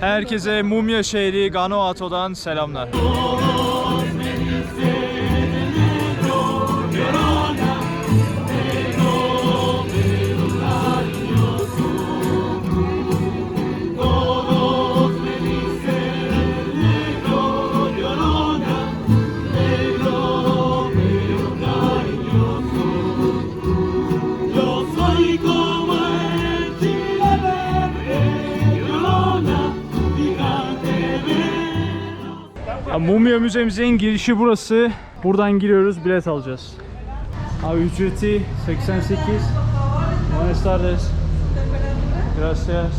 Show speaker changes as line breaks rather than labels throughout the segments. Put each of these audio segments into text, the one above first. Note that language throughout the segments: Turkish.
Herkese Mumya şehri Ganuato'dan selamlar. Mumya Müzemizin girişi burası. Buradan giriyoruz, bilet alacağız. Abi ücreti 88. Buenas tardes. Gracias.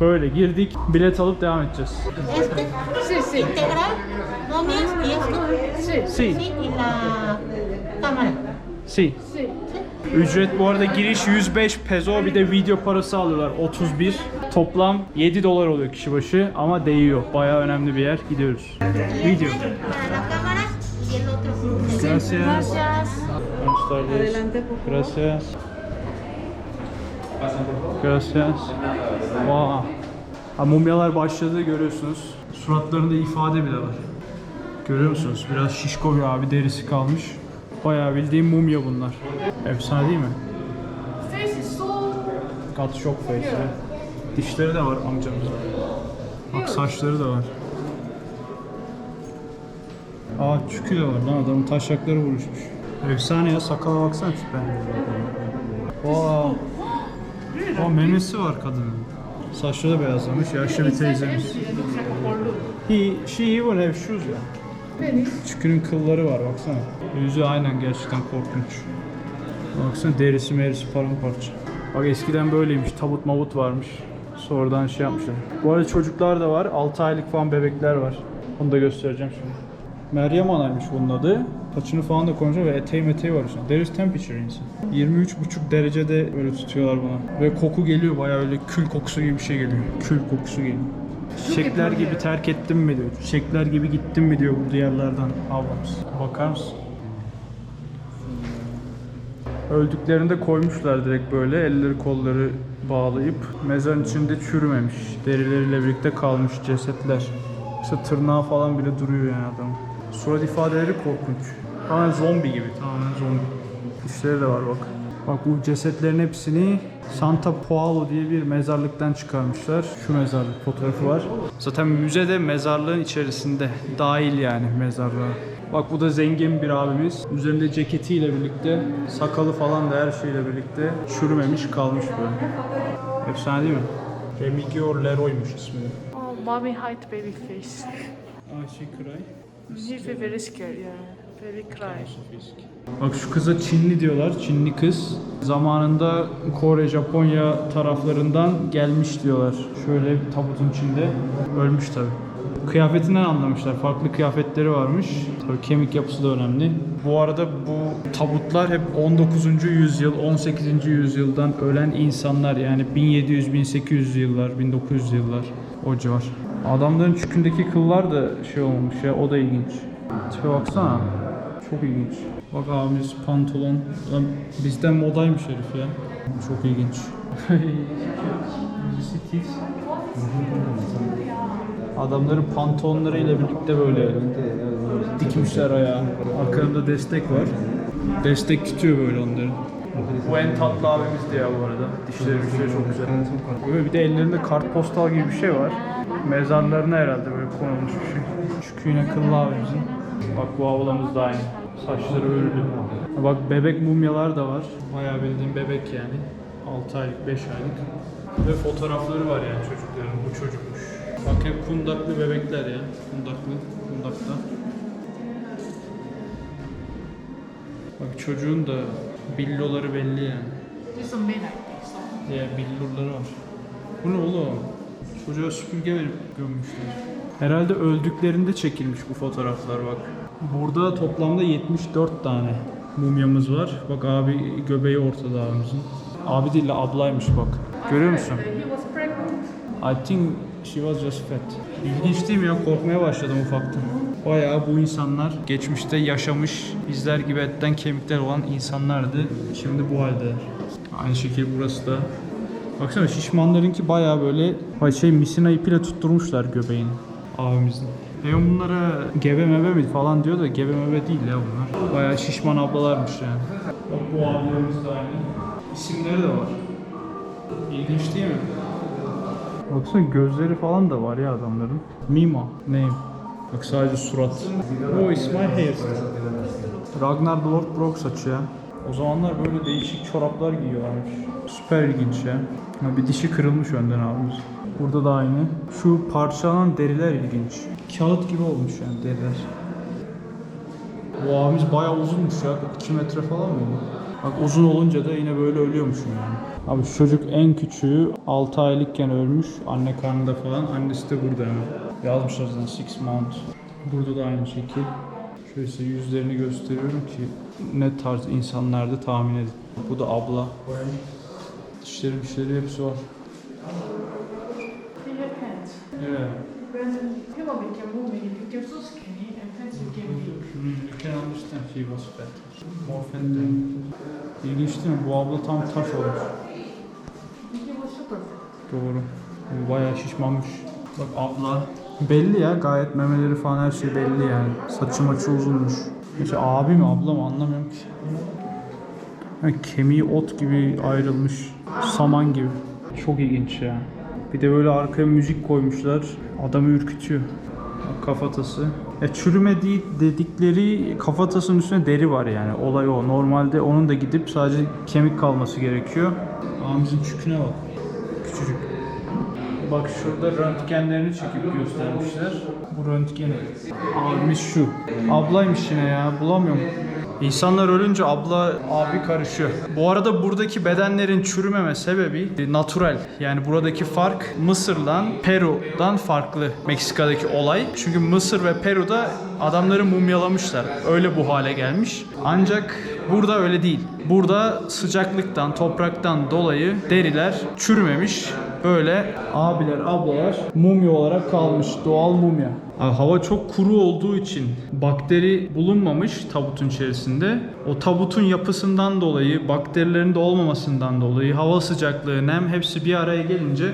Böyle girdik, bilet alıp devam edeceğiz.
Este
Sí, sí.
integral, momias y esto.
Sí,
Sí.
Sí, y la cámara.
Si.
sí.
Ücret bu arada giriş 105 peso bir de video parası alıyorlar 31. Toplam 7 dolar oluyor kişi başı ama değiyor. Bayağı önemli bir yer. Gidiyoruz. Video. Gracias.
Gracias.
Gracias. Wow. Ha, mumyalar başladı görüyorsunuz. Suratlarında ifade bile var. Görüyor musunuz? Biraz şişko bir abi derisi kalmış. Bayağı bildiğim mumya bunlar. Efsane değil mi? Got shock face. Dişleri de var amcamızın. Bak saçları da var. Aa çükü de var lan adamın taşakları vuruşmuş. Efsane ya sakala baksana tipe. Vaa. Aa memesi var kadının. Saçları da beyazlamış. Yaşlı bir teyzemiz. He, she even have shoes ya.
Penny.
Çükünün kılları var baksana. Yüzü aynen gerçekten korkunç. Baksana derisi merisi paramparça. Bak eskiden böyleymiş. Tabut mavut varmış. Sonradan şey yapmışlar. Bu arada çocuklar da var. 6 aylık falan bebekler var. Onu da göstereceğim şimdi. Meryem Ana'ymış bunun adı. Saçını falan da koymuş ve eteği meteği var üstünde. There is temperature insan. 23,5 derecede böyle tutuyorlar buna. Ve koku geliyor bayağı öyle kül kokusu gibi bir şey geliyor. Kül kokusu geliyor. Çiçekler gibi terk ettim mi diyor. Çiçekler gibi gittim mi diyor bu diyarlardan ablamız. Bakar mısın? Öldüklerinde koymuşlar direkt böyle elleri kolları bağlayıp mezarın içinde çürümemiş. Derileriyle birlikte kalmış cesetler. İşte tırnağı falan bile duruyor yani adamın. Surat ifadeleri korkunç. Tamamen zombi gibi tamamen zombi. Dişleri de var bak. Bak bu cesetlerin hepsini Santa Paulo diye bir mezarlıktan çıkarmışlar. Şu mezarlık fotoğrafı var. Zaten müzede mezarlığın içerisinde. Dahil yani mezarlığa. Bak bu da zengin bir abimiz. Üzerinde ceketiyle birlikte, sakalı falan da her şeyle birlikte çürümemiş kalmış böyle. Efsane değil mi? Remigio Leroy'muş ismi.
Oh, mommy hide baby face.
Ayşe Kıray.
He feel very
Bak şu kıza Çinli diyorlar. Çinli kız. Zamanında Kore, Japonya taraflarından gelmiş diyorlar. Şöyle tabutun içinde. Ölmüş tabi. Kıyafetinden anlamışlar. Farklı kıyafetleri varmış. Tabii kemik yapısı da önemli. Bu arada bu tabutlar hep 19. yüzyıl, 18. yüzyıldan ölen insanlar. Yani 1700-1800 yıllar, 1900 yıllar o civar. Adamların çükündeki kıllar da şey olmuş ya o da ilginç. Tipe baksana. Çok ilginç. Bak abimiz pantolon. Lan bizden modaymış herif ya. Çok ilginç. Birisi tiz. Adamların pantolonlarıyla birlikte böyle dikmişler ayağı. Arkalarında destek var. Destek tutuyor böyle onları. Bu en tatlı abimizdi ya bu arada. Dişleri dişleri çok güzel. Böyle bir de ellerinde kartpostal gibi bir şey var. Mezarlarına herhalde böyle konulmuş bir şey. Şu yine kıllı abimizin. Bak bu ablamız da aynı. Saçları örülü. Bak bebek mumyalar da var. Bayağı bildiğin bebek yani. 6 aylık, 5 aylık. Ve fotoğrafları var yani çocukların. Bu çocukmuş. Bak hep kundaklı bebekler ya. Kundaklı, kundakta. Bak çocuğun da billoları belli yani.
This is this. so-
Diye billurları var. Bu ne oğlum? Çocuğa süpürge verip gömmüşler. Herhalde öldüklerinde çekilmiş bu fotoğraflar bak. Burada toplamda 74 tane mumyamız var. Bak abi göbeği ortada abimizin. Abi değil de ablaymış bak. Görüyor musun?
Pregnant.
I think she was just fat. İlginç değil mi ya? Korkmaya başladım ufaktan. Bayağı bu insanlar geçmişte yaşamış, bizler gibi etten kemikler olan insanlardı. Şimdi bu halde. Aynı şekilde burası da. Baksana şişmanlarınki bayağı böyle şey misina ipiyle tutturmuşlar göbeğini abimizin. Eyon bunlara gebe mebe mi falan diyor da gebe mebe değil ya bunlar. Bayağı şişman ablalarmış yani. Bak bu abilerimiz de aynı. İsimleri de var. İlginç değil mi? Baksana gözleri falan da var ya adamların. Mima. Name. Bak sadece surat. O İsmail hairstyle. Ragnar Lothbrok saçı ya. O zamanlar böyle değişik çoraplar giyiyorlarmış. Süper ilginç ya. Ha, bir dişi kırılmış önden abimiz. Burada da aynı. Şu parçalanan deriler ilginç. Kağıt gibi olmuş yani deriler. Bu abimiz bayağı uzunmuş ya. 2 metre falan mı? Bak uzun olunca da yine böyle ölüyormuşum yani. Abi çocuk en küçüğü 6 aylıkken ölmüş. Anne karnında falan. Annesi de burada hemen. Yazmışlar zaten 6 months. Burada da aynı şekil. Şöyle size yüzlerini gösteriyorum ki ne tarz insanlardı tahmin edin. Bu da abla. Dişleri dişleri hepsi var. Yeah.
When people became moving, he became so skinny and pants became big.
You can understand she was fat. More fat than. İlginç değil mi? Bu abla tam taş olmuş.
He was super fat.
Doğru. Bayağı şişmanmış. Bak abla. Belli ya gayet memeleri falan her şey belli yani. Saçı maçı uzunmuş. İşte abi mi abla mı anlamıyorum ki. Yani kemiği ot gibi ayrılmış. Saman gibi. Çok ilginç ya. Bir de böyle arkaya müzik koymuşlar. Adamı ürkütüyor. Bak Kafatası. Ya çürüme değil dedikleri kafatasının üstüne deri var yani. Olay o. Normalde onun da gidip sadece kemik kalması gerekiyor. Ağamızın çüküne bak. Küçücük. Bak şurada röntgenlerini çekip göstermişler. Bu röntgeni. Abimiz şu. Ablaymış yine ya bulamıyorum. İnsanlar ölünce abla abi karışıyor. Bu arada buradaki bedenlerin çürümeme sebebi natural. Yani buradaki fark Mısır'dan, Peru'dan farklı Meksika'daki olay. Çünkü Mısır ve Peru'da adamları mumyalamışlar. Öyle bu hale gelmiş. Ancak burada öyle değil. Burada sıcaklıktan, topraktan dolayı deriler çürümemiş. Böyle abiler, ablalar mumya olarak kalmış. Doğal mumya. Abi hava çok kuru olduğu için bakteri bulunmamış tabutun içerisinde. O tabutun yapısından dolayı, bakterilerin de olmamasından dolayı, hava sıcaklığı, nem hepsi bir araya gelince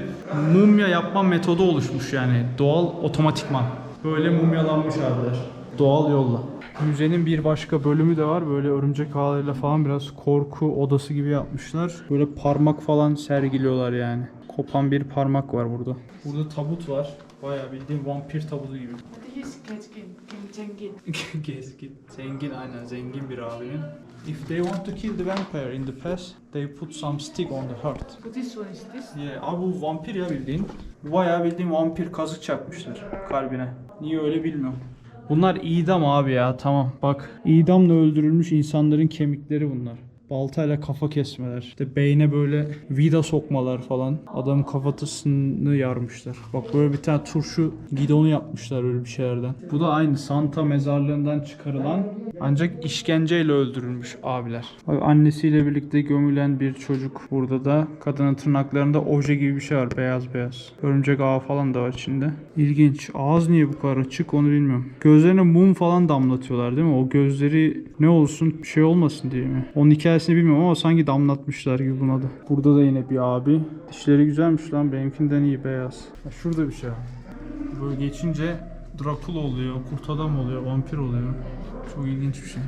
mumya yapma metodu oluşmuş yani doğal otomatikman. Böyle mumyalanmış abiler. Doğal yolla. Müzenin bir başka bölümü de var. Böyle örümcek ağlarıyla falan biraz korku odası gibi yapmışlar. Böyle parmak falan sergiliyorlar yani. Kopan bir parmak var burada. Burada tabut var. Bayağı bildiğin vampir tabutu gibi.
He's Gezgin, Zengin.
Gezgin. Zengin aynen zengin bir abinin. If they want to kill the vampire in the past, they put some stick on the heart.
But this one is this.
Yeah, abi bu vampir ya bildiğin. Bayağı bildiğin vampir kazık çakmışlar kalbine. Niye öyle bilmiyorum. Bunlar idam abi ya tamam. Bak idamla öldürülmüş insanların kemikleri bunlar. Baltayla kafa kesmeler. İşte beyne böyle vida sokmalar falan. Adamın kafatasını yarmışlar. Bak böyle bir tane turşu gidonu yapmışlar öyle bir şeylerden. Bu da aynı Santa mezarlığından çıkarılan ancak işkenceyle öldürülmüş abiler. Bak annesiyle birlikte gömülen bir çocuk. Burada da kadının tırnaklarında oje gibi bir şey var beyaz beyaz. Örümcek ağı falan da var içinde. İlginç. Ağız niye bu kadar açık onu bilmiyorum. Gözlerine mum falan damlatıyorlar değil mi? O gözleri ne olsun şey olmasın diye mi? Onun hikayesini bilmiyorum ama sanki damlatmışlar gibi buna da. Burada da yine bir abi. Dişleri güzelmiş lan benimkinden iyi beyaz. Ha, şurada bir şey. Böyle geçince Dracula oluyor, kurt adam oluyor, vampir oluyor. Çok ilginç bir şey.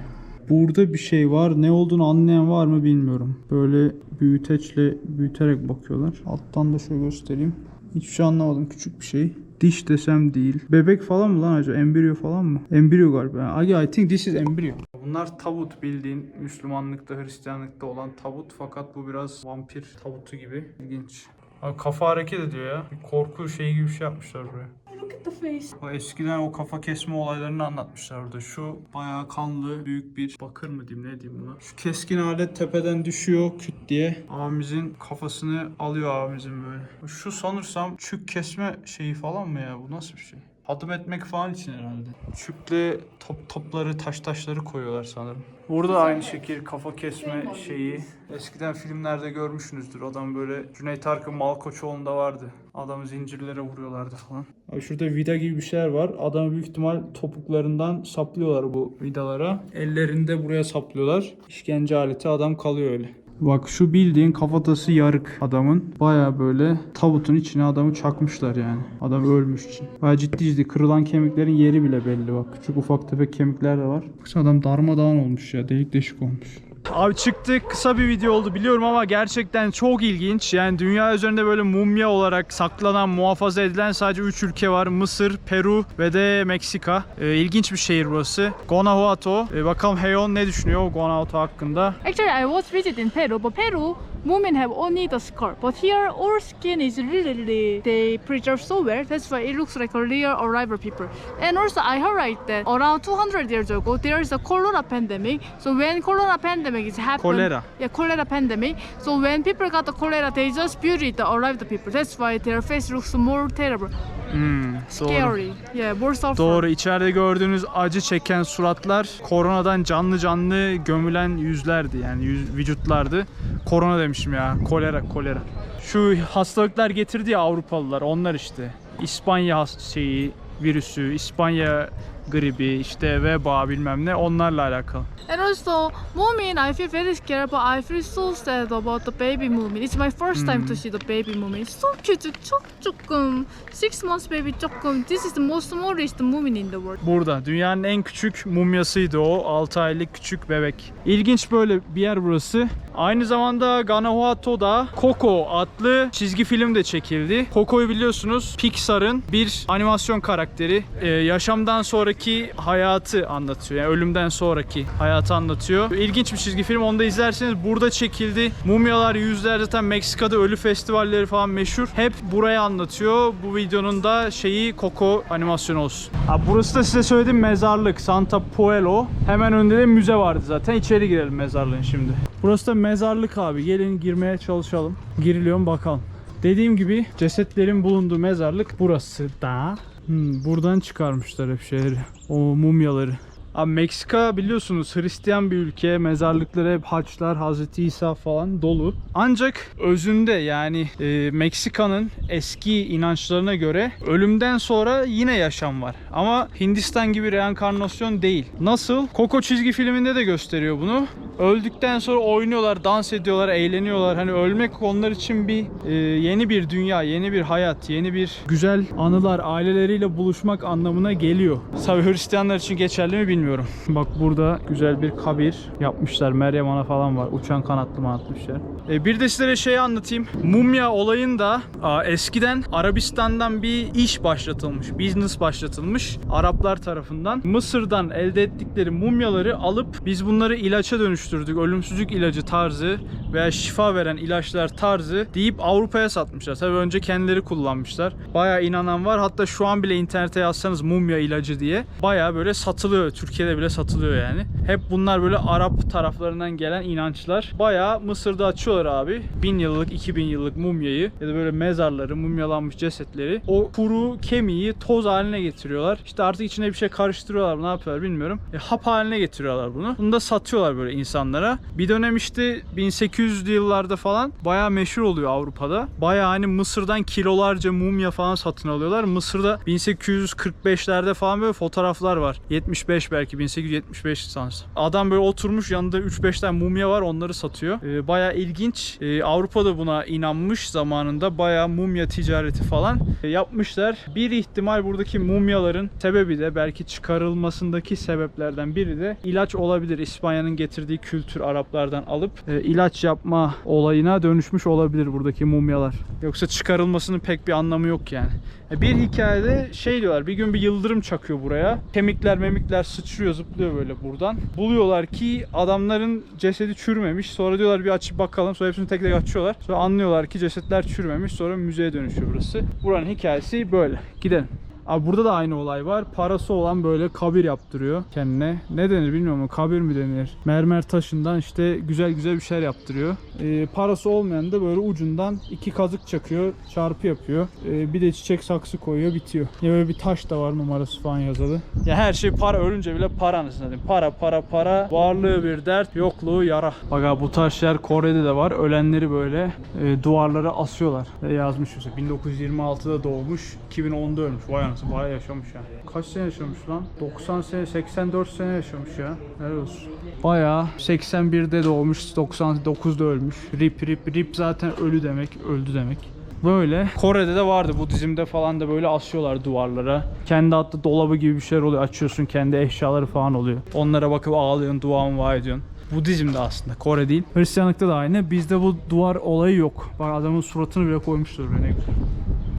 Burada bir şey var. Ne olduğunu anlayan var mı bilmiyorum. Böyle büyüteçle büyüterek bakıyorlar. Alttan da şöyle göstereyim. Hiçbir şey anlamadım. Küçük bir şey. Diş desem değil. Bebek falan mı lan acaba? Embriyo falan mı? Embriyo galiba. I, think this is embryo. Bunlar tabut bildiğin Müslümanlıkta, Hristiyanlıkta olan tabut fakat bu biraz vampir tabutu gibi. İlginç. Abi kafa hareket ediyor ya. Bir korku şeyi gibi bir şey yapmışlar buraya.
Look at the face.
O eskiden o kafa kesme olaylarını anlatmışlar orada. Şu bayağı kanlı büyük bir bakır mı diyeyim ne diyeyim buna. Şu keskin alet tepeden düşüyor küt diye. Abimizin kafasını alıyor abimizin böyle. Şu sanırsam çük kesme şeyi falan mı ya bu nasıl bir şey? Adım etmek falan için herhalde. Çükle top topları taş taşları koyuyorlar sanırım. Burada aynı şekil kafa kesme şeyi. Eskiden filmlerde görmüşsünüzdür. Adam böyle Cüneyt Arkın Malkoçoğlu'nda vardı. Adamı zincirlere vuruyorlardı falan. Abi şurada vida gibi bir şeyler var. Adamı büyük ihtimal topuklarından saplıyorlar bu vidalara. Ellerinde buraya saplıyorlar. İşkence aleti adam kalıyor öyle. Bak şu bildiğin kafatası yarık adamın. Baya böyle tabutun içine adamı çakmışlar yani. Adam ölmüş için. Baya ciddi ciddi kırılan kemiklerin yeri bile belli bak. Küçük ufak tefek kemikler de var. Baksana adam darmadağın olmuş ya. Delik deşik olmuş. Abi çıktık kısa bir video oldu biliyorum ama gerçekten çok ilginç. Yani dünya üzerinde böyle mumya olarak saklanan, muhafaza edilen sadece 3 ülke var. Mısır, Peru ve de Meksika. Ee, ilginç bir şehir burası. Guanajuato. Ee, bakalım Heyon ne düşünüyor Guanajuato hakkında?
Actually, I was visiting Peru, but Peru women have only the scarf. But here, all skin is really, really they preserve so well. That's why it looks like a real arrival people. And also, I heard right that around 200 years ago there is a cholera pandemic. So when cholera pandemic is happened,
Cholera.
yeah, cholera pandemic. So when people got the cholera, they just buried the arrived people. That's why their face looks more terrible,
Hmm, doğru.
scary. Yeah, more suffering.
Doğru. İçeride gördüğünüz acı çeken suratlar koronadan canlı canlı gömülen yüzlerdi. Yani yüz, vücutlardı. Korona demişim ya. Kolera, kolera. Şu hastalıklar getirdi ya Avrupalılar. Onlar işte. İspanya has- şeyi, virüsü, İspanya gribi, işte veba bilmem ne onlarla alakalı.
And also, Moomin, I feel very scared but I feel so sad about the baby Moomin. It's my first time to hmm. see the baby Moomin. So cute, çok çokum. Six months baby çokum. This is the most smallest Moomin in the world.
Burada dünyanın en küçük mumyasıydı o. 6 aylık küçük bebek. İlginç böyle bir yer burası. Aynı zamanda Ganahuato'da Coco adlı çizgi film de çekildi. Coco'yu biliyorsunuz Pixar'ın bir animasyon karakteri. Ee, yaşamdan sonraki hayatı anlatıyor. Yani ölümden sonraki hayatı anlatıyor. İlginç bir çizgi film. Onu da izlerseniz burada çekildi. Mumyalar yüzler zaten Meksika'da ölü festivalleri falan meşhur. Hep buraya anlatıyor. Bu videonun da şeyi Coco animasyonu olsun. Ha, burası da size söylediğim mezarlık Santa Pueblo. Hemen önünde de müze vardı zaten. İçeri girelim mezarlığın şimdi. Burası da mezarlık abi. Gelin girmeye çalışalım. Giriliyor mu bakalım. Dediğim gibi cesetlerin bulunduğu mezarlık burası da. Hmm, buradan çıkarmışlar hep şeyleri. O mumyaları. Abi Meksika biliyorsunuz Hristiyan bir ülke. Mezarlıkları hep haçlar, Hazreti İsa falan dolu. Ancak özünde yani e, Meksika'nın eski inançlarına göre ölümden sonra yine yaşam var. Ama Hindistan gibi reenkarnasyon değil. Nasıl? Coco çizgi filminde de gösteriyor bunu. Öldükten sonra oynuyorlar, dans ediyorlar, eğleniyorlar. Hani ölmek onlar için bir e, yeni bir dünya, yeni bir hayat, yeni bir güzel anılar, aileleriyle buluşmak anlamına geliyor. Tabii Hristiyanlar için geçerli mi bilmiyorum. Bak burada güzel bir kabir yapmışlar. Meryem Ana falan var. Uçan kanatlı manatlı bir şey. E, bir de size şeyi anlatayım. Mumya olayında aa, eskiden Arabistan'dan bir iş başlatılmış. Business başlatılmış. Araplar tarafından. Mısır'dan elde ettikleri mumyaları alıp biz bunları ilaça dönüştürdük. Ölümsüzlük ilacı tarzı veya şifa veren ilaçlar tarzı deyip Avrupa'ya satmışlar. Tabii önce kendileri kullanmışlar. Bayağı inanan var. Hatta şu an bile internete yazsanız mumya ilacı diye bayağı böyle satılıyor. Türkiye'de bile satılıyor yani. Hep bunlar böyle Arap taraflarından gelen inançlar. Bayağı Mısır'da açıyorlar abi. 1000 yıllık, 2000 yıllık mumyayı ya da böyle mezarları, mumyalanmış cesetleri o kuru kemiği toz haline getiriyorlar. İşte artık içine bir şey karıştırıyorlar. Ne yapıyorlar bilmiyorum. E, hap haline getiriyorlar bunu. Bunu da satıyorlar böyle insanlara. Bir dönem işte 1800'lü yıllarda falan bayağı meşhur oluyor Avrupa'da. Bayağı hani Mısır'dan kilolarca mumya falan satın alıyorlar. Mısır'da 1845'lerde falan böyle fotoğraflar var. 75 belki 1875 sans. Adam böyle oturmuş yanında 3-5 tane mumya var onları satıyor. Ee, bayağı ilginç. Ee, Avrupa'da buna inanmış zamanında bayağı mumya ticareti falan e, yapmışlar. Bir ihtimal buradaki mumyaların sebebi de belki çıkarılmasındaki sebeplerden biri de ilaç olabilir. İspanya'nın getirdiği kültür Araplardan alıp e, ilaç yapma olayına dönüşmüş olabilir buradaki mumyalar. Yoksa çıkarılmasının pek bir anlamı yok yani. E, Bir hikayede şey diyorlar bir gün bir yıldırım çakıyor buraya. Kemikler memikler sıçrıyor zıplıyor böyle buradan. Buluyorlar ki adamların cesedi çürümemiş. Sonra diyorlar bir açıp bakalım. Sonra hepsini tek tek açıyorlar. Sonra anlıyorlar ki cesetler çürümemiş. Sonra müzeye dönüşüyor burası. Buranın hikayesi böyle. Gidelim. Abi burada da aynı olay var. Parası olan böyle kabir yaptırıyor kendine. Ne denir bilmiyorum ama kabir mi denir? Mermer taşından işte güzel güzel bir şeyler yaptırıyor. Ee, parası olmayan da böyle ucundan iki kazık çakıyor, çarpı yapıyor. Ee, bir de çiçek saksı koyuyor, bitiyor. Ya böyle bir taş da var numarası falan yazılı. Ya her şey para ölünce bile para anasını satayım. Para para para. Varlığı bir dert, yokluğu yara. Bak abi bu tarz şeyler Kore'de de var. Ölenleri böyle e, duvarlara asıyorlar. E, yazmış mesela 1926'da doğmuş, 2010'da ölmüş. Vay anasını Nasıl bayağı yaşamış ya. Kaç sene yaşamış lan? 90 sene, 84 sene yaşamış ya. Helal olsun. Bayağı 81'de doğmuş, 99'da ölmüş. Rip rip rip zaten ölü demek, öldü demek. Böyle. Kore'de de vardı. Budizm'de falan da böyle asıyorlar duvarlara. Kendi hatta dolabı gibi bir şeyler oluyor. Açıyorsun kendi eşyaları falan oluyor. Onlara bakıp ağlıyorsun, dua mı ediyorsun. Budizm'de aslında. Kore değil. Hristiyanlıkta da aynı. Bizde bu duvar olayı yok. Bak adamın suratını bile koymuştur. Ne güzel.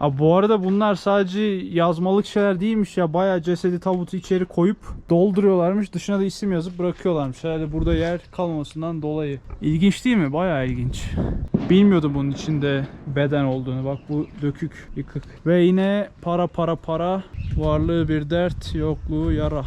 Abi bu arada bunlar sadece yazmalık şeyler değilmiş ya. Bayağı cesedi tabutu içeri koyup dolduruyorlarmış. Dışına da isim yazıp bırakıyorlarmış. Herhalde burada yer kalmasından dolayı. İlginç değil mi? Bayağı ilginç. Bilmiyordum bunun içinde beden olduğunu. Bak bu dökük, yıkık. Ve yine para para para. Varlığı bir dert, yokluğu yara.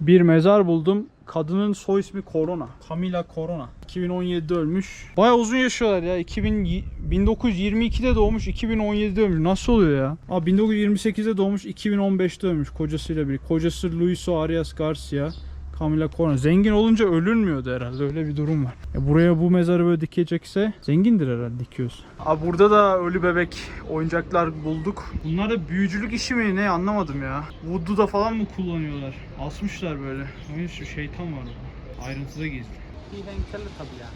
Bir mezar buldum. Kadının soy ismi Corona. Camila Corona. 2017'de ölmüş. Baya uzun yaşıyorlar ya. 2000, y- 1922'de doğmuş, 2017'de ölmüş. Nasıl oluyor ya? Aa 1928'de doğmuş, 2015'te ölmüş kocasıyla birlikte. Kocası Luiso Arias Garcia. Camila Corner. Zengin olunca ölünmüyordu herhalde. Öyle bir durum var. E buraya bu mezarı böyle dikecekse zengindir herhalde dikiyoruz. Abi burada da ölü bebek oyuncaklar bulduk. Bunlar da büyücülük işi mi ne anlamadım ya. Voodoo'da falan mı kullanıyorlar? Asmışlar böyle. Oyun şu şeytan var orada. Ayrıntıda gizli. Renkli tabii ya.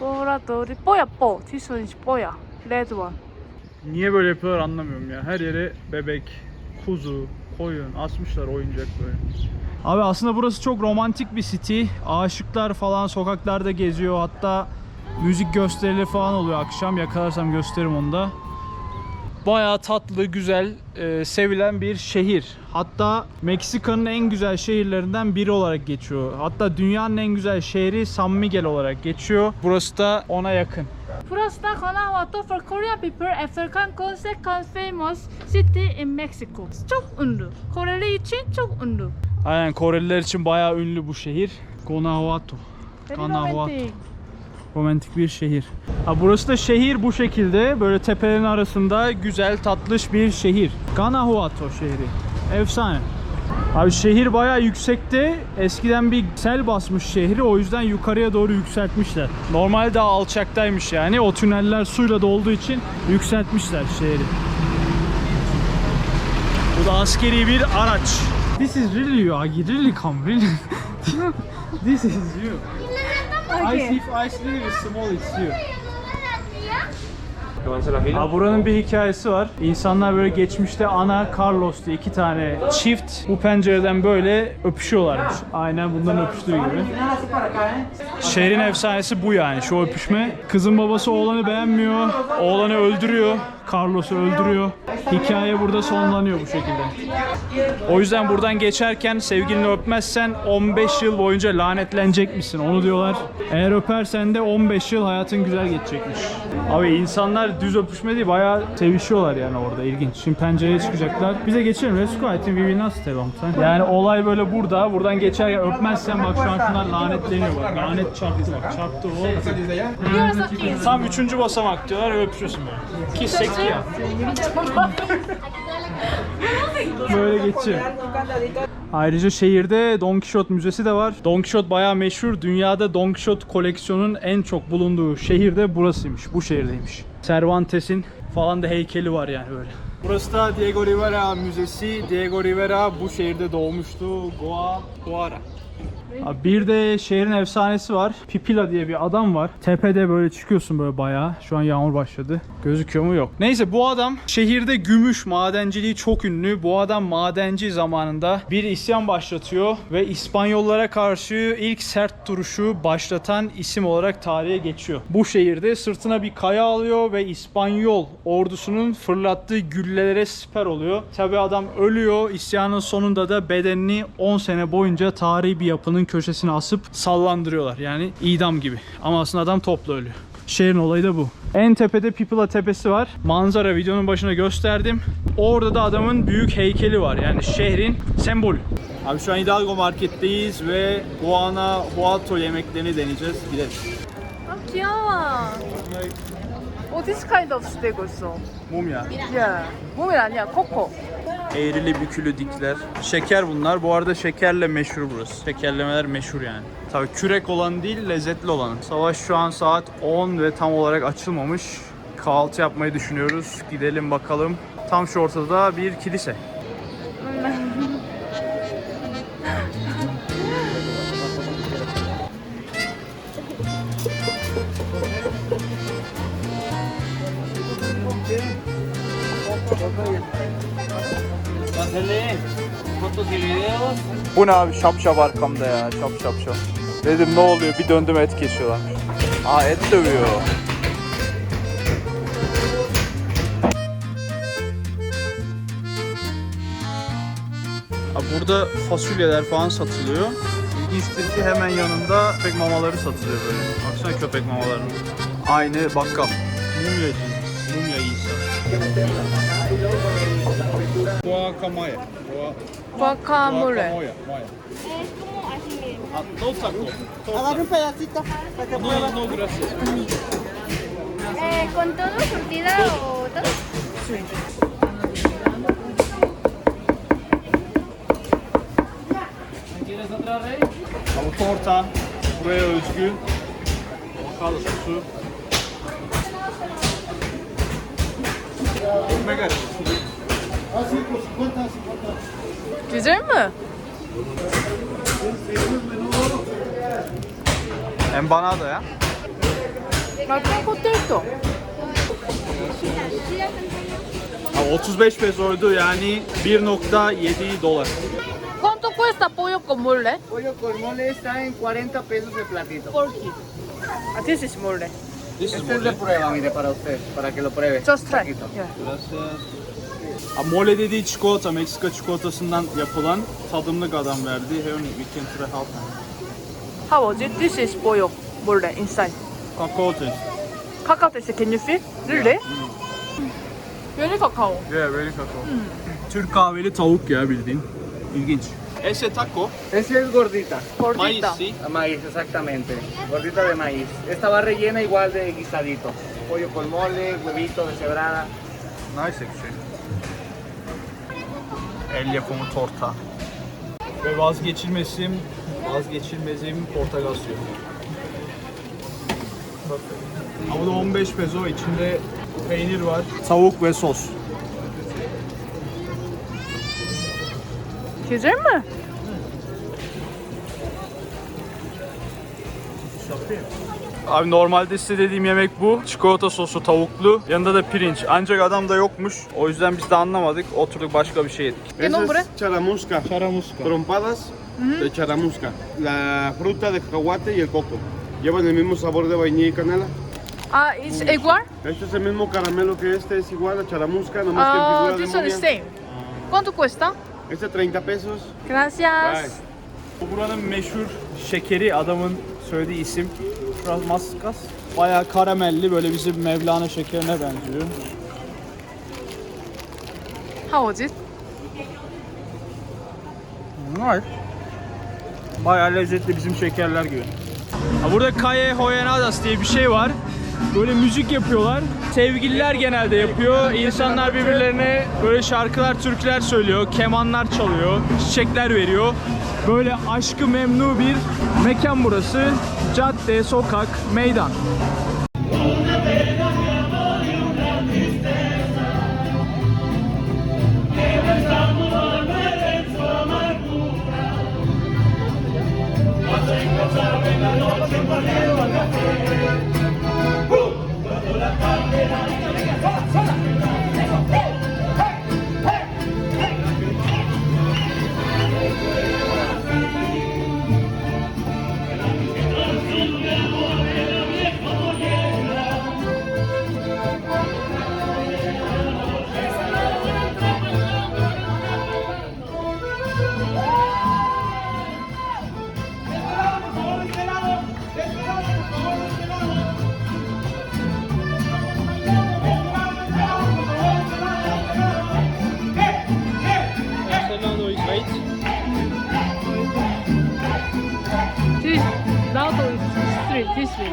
Bora doğru. Boya bo. Tüsünç boya. Red one.
Niye böyle yapıyorlar anlamıyorum ya. Her yere bebek, kuzu, koyun asmışlar oyuncak böyle. Abi aslında burası çok romantik bir city. Aşıklar falan sokaklarda geziyor. Hatta müzik gösterileri falan oluyor akşam. Yakalarsam gösteririm onu da. Bayağı tatlı, güzel, e, sevilen bir şehir. Hatta Meksika'nın en güzel şehirlerinden biri olarak geçiyor. Hatta dünyanın en güzel şehri San Miguel olarak geçiyor. Burası da ona yakın.
Purasta Guanajuato for Korean people Cancun second famous city in Mexico. Çok ünlü. Koreli için çok ünlü.
Aynen Koreliler için bayağı ünlü bu şehir. Guanajuato. Guanajuato. Romantik bir şehir. Ha, burası da şehir bu şekilde. Böyle tepelerin arasında güzel tatlış bir şehir. Guanajuato şehri. Efsane. Abi şehir bayağı yüksekte. Eskiden bir sel basmış şehri. O yüzden yukarıya doğru yükseltmişler. Normalde daha alçaktaymış yani. O tüneller suyla dolduğu için yükseltmişler şehri. Bu da askeri bir araç. This is really you, Agi. Really come, really. This is you. I see if I see is small, it's you. Aa, buranın bir hikayesi var. İnsanlar böyle geçmişte Ana Carlos diye iki tane çift bu pencereden böyle öpüşüyorlarmış. Aynen bunların öpüştüğü gibi. Şehrin efsanesi bu yani şu öpüşme. Kızın babası oğlanı beğenmiyor. Oğlanı öldürüyor. Carlos'u öldürüyor. Hikaye burada sonlanıyor bu şekilde. O yüzden buradan geçerken sevgilini öpmezsen 15 yıl boyunca lanetlenecek misin? Onu diyorlar. Eğer öpersen de 15 yıl hayatın güzel geçecekmiş. Abi insanlar düz öpüşme değil bayağı sevişiyorlar yani orada ilginç. Şimdi pencereye çıkacaklar. Bize geçelim. Let's go. I think we will not stay long time. Yani olay böyle burada. Buradan geçerken öpmezsen bak şu an şunlar lanetleniyor bak. Lanet çarptı bak. Çarptı o. Tam üçüncü basamak diyorlar öpüşüyorsun böyle. Kiss sekti ya. Böyle geçiyor. Ayrıca şehirde Don Quixote Müzesi de var. Don Quixote bayağı meşhur. Dünyada Don Quixote koleksiyonun en çok bulunduğu şehir de burasıymış. Bu şehirdeymiş. Cervantes'in falan da heykeli var yani böyle. Burası da Diego Rivera Müzesi. Diego Rivera bu şehirde doğmuştu. Goa, Guara. Abi Bir de şehrin efsanesi var. Pipila diye bir adam var. Tepede böyle çıkıyorsun böyle bayağı. Şu an yağmur başladı. Gözüküyor mu? Yok. Neyse bu adam şehirde gümüş madenciliği çok ünlü. Bu adam madenci zamanında bir isyan başlatıyor ve İspanyollara karşı ilk sert duruşu başlatan isim olarak tarihe geçiyor. Bu şehirde sırtına bir kaya alıyor ve İspanyol ordusunun fırlattığı güllelere siper oluyor. Tabi adam ölüyor. İsyanın sonunda da bedenini 10 sene boyunca tarihi bir yapının köşesine asıp sallandırıyorlar. Yani idam gibi. Ama aslında adam topla ölüyor. Şehrin olayı da bu. En tepede Pipila tepesi var. Manzara videonun başına gösterdim. Orada da adamın büyük heykeli var. Yani şehrin sembolü. Abi şu an Hidalgo marketteyiz ve Guana Huato yemeklerini deneyeceğiz. gidelim.
Bak ya this kind of steak also. Mum ya. Yeah. Bumerang ya koko.
Eğrili bükülü dikler. Şeker bunlar. Bu arada şekerle meşhur burası. Şekerlemeler meşhur yani. Tabii kürek olan değil lezzetli olan. Savaş şu an saat 10 ve tam olarak açılmamış. Kahvaltı yapmayı düşünüyoruz. Gidelim bakalım. Tam şu ortada bir kilise. Bu ne abi şap şap arkamda ya şap şap şap. Dedim ne oluyor bir döndüm et kesiyorlar. Aa et dövüyor. Abi burada fasulyeler falan satılıyor. İlginçtir ki hemen yanında köpek mamaları satılıyor böyle. Baksana köpek mamalarına. Aynı bakkal. Mumyacı. Mumya İsa. Guacamole. Gua-
Guacamole.
Ah, no taco.
Agarra un pedacito para que
No, no, gracias.
Eh, ¿Con todo surtida o todo?
¿Quieres otra rey?
Tavuk torta. Buraya özgü. Avokado sosu. Mega.
Güzel mi?
Empanada ya.
Bakın potato.
Ha, 35 pesoydu yani 1.7 dolar.
¿Cuánto cuesta pollo con mole?
Pollo con mole está en 40 pesos el platito.
Porky. Ah, this is mole.
This
Este es de prueba, mire, para usted, para que lo pruebe.
Just try.
Poquito.
Yeah.
Mole dediği çikolata, Meksika çikolatasından yapılan tadımlık adam verdi. Here we can try half.
How was it? This is pollo mole inside.
Kakao taste.
Cacao taste, can you feel? Really? Very cacao.
Yeah, very kakao. Türk kahveli tavuk ya bildiğin. İlginç. Ese taco.
Ese es gordita.
Gordita.
Maíz, sí.
A maíz, exactamente. Gordita de maíz. Esta va rellena igual de guisadito. Pollo con mole, huevito de cebrada.
Nice actually. El yapımı torta. Ve vazgeçilmezim, vazgeçilmezim portakal suyu. Ama da 15 peso içinde peynir var. Tavuk ve sos.
Güzel mi?
Abi normalde size dediğim yemek bu. Çikolata sosu tavuklu. Yanında da pirinç. Ancak adam da yokmuş. O yüzden biz de anlamadık. Oturduk başka bir şey yedik.
¿Qué nombre?
es charamusca.
Charamusca.
Trompadas de charamusca. La fruta de cacahuate y el coco. Llevan el mismo sabor de vainilla y canela.
Ah, it's igual?
Este es el mismo caramelo que este, es igual a charamusca, nomás que en
Ah,
figura de
this one is
momia.
same. ¿Cuánto cuesta?
Este 30 pesos.
Gracias.
Buranın meşhur şekeri adamın söylediği isim Maskas. Bayağı karamelli böyle bizim Mevlana şekerine benziyor.
How was it?
Var. Bayağı lezzetli bizim şekerler gibi. Ha, burada Calle Hoyenadas diye bir şey var. Böyle müzik yapıyorlar. Sevgililer genelde yapıyor. İnsanlar birbirlerine böyle şarkılar, türküler söylüyor. Kemanlar çalıyor. Çiçekler veriyor. Böyle aşkı memnu bir mekan burası. Cadde, sokak, meydan.
this way.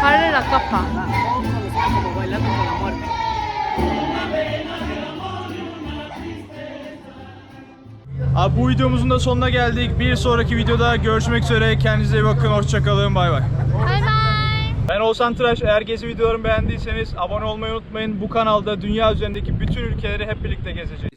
발을 아깝다.
Abi bu videomuzun da sonuna geldik. Bir sonraki videoda görüşmek üzere. Kendinize iyi bakın. Hoşçakalın. Bay bay.
Bye.
Bay Ben Oğuzhan Tıraş. Eğer gezi videolarımı beğendiyseniz abone olmayı unutmayın. Bu kanalda dünya üzerindeki bütün ülkeleri hep birlikte gezeceğiz.